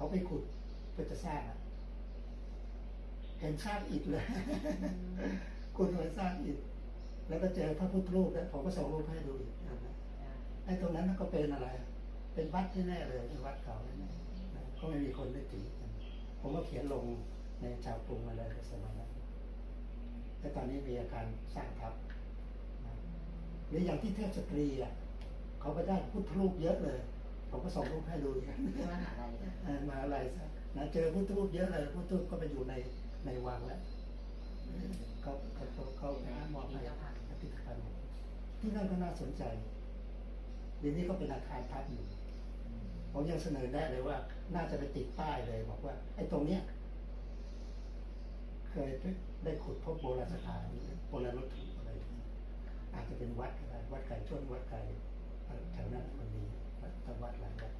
เขาไปขุดเพื่อจะสร้างเห็นสร้างอิฐเลยคุณเหมือนสร้างอิฐแล้วก็เจอพระพุทธรูปแล้วผมก็ส่งรูปให้ดูอีกไอ้ตรงนั้นก็เป็นอะไร เป็นวัดที่แน่เลยเป็นวัดเก่าแน่ๆก็ไม่มีคนได้ตีกันผมก็เขียนลงในชาวกรุงมาเลยสมัยนั้นแต่ตอนนี้มีอาการสร้างทับหรืออย่างที่เทพสตรีอะเขาก็ได้พุทธรูปเยอะเลย ผมก็ส่งรูปให้ดูอีกที่มหาลัยนะเอ่อมาอะไรซะนะเจอพุทธรูปเยอะเลยพุทธรูปก็ไปอยู่ในในวังแล้วเขาเขาเขาเขาไปหามองในพิพิธภัณฑ์ที่นั่นก็น่าสนใจเดี๋ยวนี้ก็เป็นอาคารพักอยู่ผมยังเสนอแนะเลยว่า น่าจะไปติดป้ายเลย บอกว่า ไอ้ตรงเนี้ย เคยได้ขุดพบโบราณสถานโบราณวัตถุอะไรอย่างเงี้ยอาจจะเป็นวัดก็ได้วัดไก่ชนวัดไก่แถวนั้นมัน มีวัดวัดหลายวัด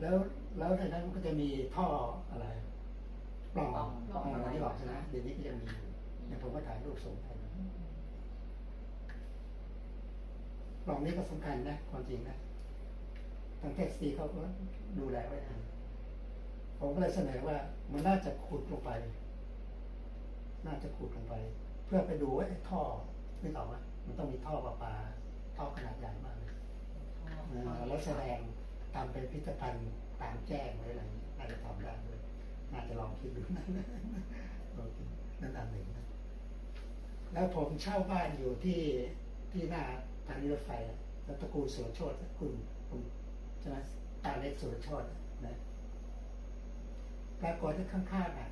แล้วแล้วในนั้นมันก็จะมีท่ออะไรปล่องปล่องอะไรที่บอกใช่ไหมเดี๋ยวนี้ก็ยังมีอยู่เนี่ยผมก็ถ่ายรูปส่งให้ดูปล่องนี้ก็สำคัญนะความจริงนะทางเทคซีเขาก็ดูแลไว้ดีผมก็เลยเสนอว่า มันน่าจะขุดลงไป น่าจะขุดลงไป เพื่อไปดูว่าไอ้ท่อนึกออกไหมมันต้องมีท่อประปา ท่อขนาดใหญ่มากเลยเอ่อ แล้วแสดงทำเป็นพิพิธภัณฑ์ตามแจ้งไว้อะไรอางนี้น่าจะทำได้ด้วยน่าจะลองคิดดูนะโอเคนั่นอันหนึ่งนะแล้วผมเช่าบ้านอยู่ที่ที่หน้าทางรถไฟแล้วตระกูลสุรโชตคุณคุณใช่ไหมตาเล็กสุรโชตนะปรากฏที่ข้างๆอะ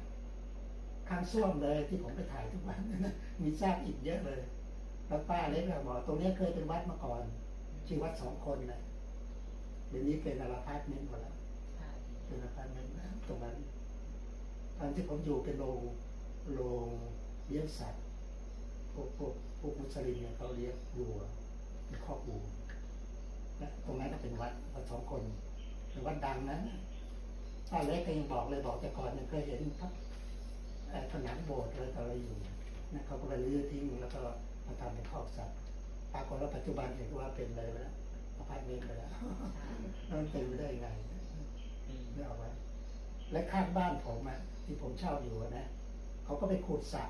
ข้างส้วมเลยที่ผมไปถ่ายทุกวันนะมีซากอิฐเยอะเลยแล้วป้าเล็กก็บอกตรงนี้เคยเป็นวัดมาก่อน ชื่อวัดสองคนนะเดี๋ยวนี้เป็นอาราพาร์ตเมนต์หมดแล้วเป็นอาพาร์ตเมนต์นะตรงนั้นตอนที่ผมอยู่เป็นโรงโรงเลี้ยงสัตว์พวกพวกพวกมุสลิมเนี่ยเขาเลี้ยงวัวเป็นครอบวัวและตรงนั้นก็เป็นวัดวัดสองคนเป็นวัดดังนะป้าเล็กก็ยังบอกเลยบอกแต่ก่อนเนี่ยเคยเห็นพระเอ่อผนังโบสถ์อะไรต่ออะไรอยู่นะเขาก็ไปรื้อทิ้งแล้วก็มาทำเป็นครอบสัตว์ ปรากฏว่าปัจจุบันเห็นว่าเป็นเลยแล้วอพาร์ตเมนต์ไปแล้วแล้วมันเป็นไปได้ยังไงไม่ออกไว้ และข้างบ้านผมอะที่ผมเช่าอยู่อะนะเขาก็ไปขุดสระ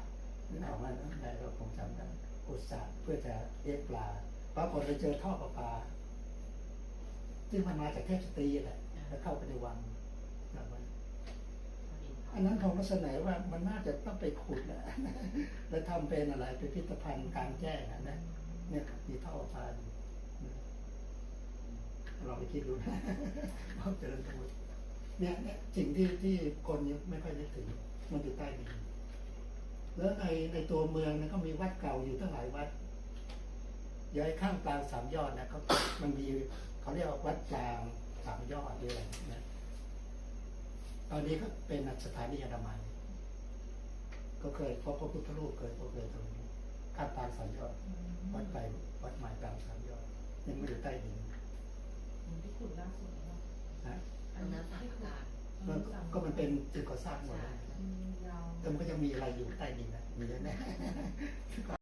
นึกออกไหมาในเราคงจำได้ขุดสระเพื่อจะเลี้ยงปลาปรากฏไปเจอท่อประปาซึ่งมันมาจากเทพสตรีแหละแล้วเข้าไปในวังแบบว่าอันนั้นผมก็เสนอว่ามันน่าจะต้องไปขุดนะแล้วทำเป็นอะไรเป็นพิพิธภัณฑ์กลางแจ้งอะนะ เนี่ยมีท่อประปาอยู่นะลองไปคิดดูนะว่าเจริญธรรมเนี่ยเนี่ยสิ่งที่ที่คนยังไม่ค่อยนึกถึง มันอยู่ใต้ดินแล้วในในตัวเมืองนะก็มีวัดเก่าอยู่ตั้งหลายวัดย้ายข้างกลางสามยอดนะเขามันมีเขาเรียกว่าวัดกลางสามยอดหรืออะไรนะ ตอนนี้ก็เป็นสถานีอนามัยก็เคยพบพระพุทธรูปเคยพบเลยตรงนี้ ข้างกลางสามยอด วัดไปวัดใหม่กลางสามยอดยังไม่อยู่ใต้ดินที่ขุดล่าสุดแล้วนะอันนั้นที่ขุดก็ก็มันเป็นจุดก่อสร้างหมดเลยยาวแต่มันก็ยังมีอะไรอยู่ใต้ดินนะมีแน่ๆ